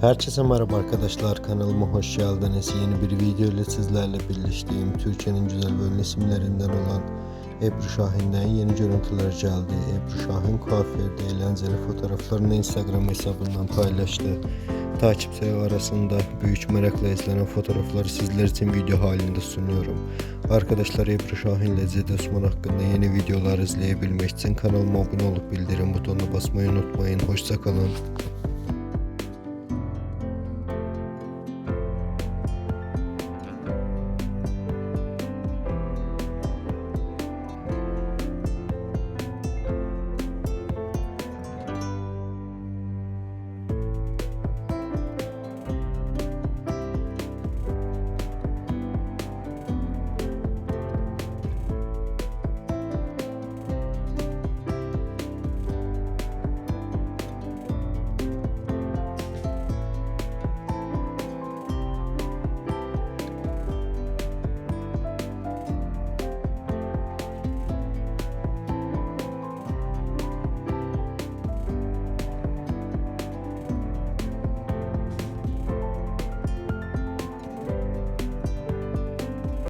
Herkese merhaba arkadaşlar kanalıma hoş geldiniz. Yeni bir video ile sizlerle birleştiğim Türkiye'nin güzel böyle isimlerinden olan Ebru Şahin'den yeni görüntüler geldi. Ebru Şahin kuaförde eğlenceli fotoğraflarını Instagram hesabından paylaştı. Takipçileri arasında büyük merakla izlenen fotoğrafları sizler için video halinde sunuyorum. Arkadaşlar Ebru Şahin ile Zed Osman hakkında yeni videolar izleyebilmek için kanalıma abone olup bildirim butonuna basmayı unutmayın. Hoşçakalın.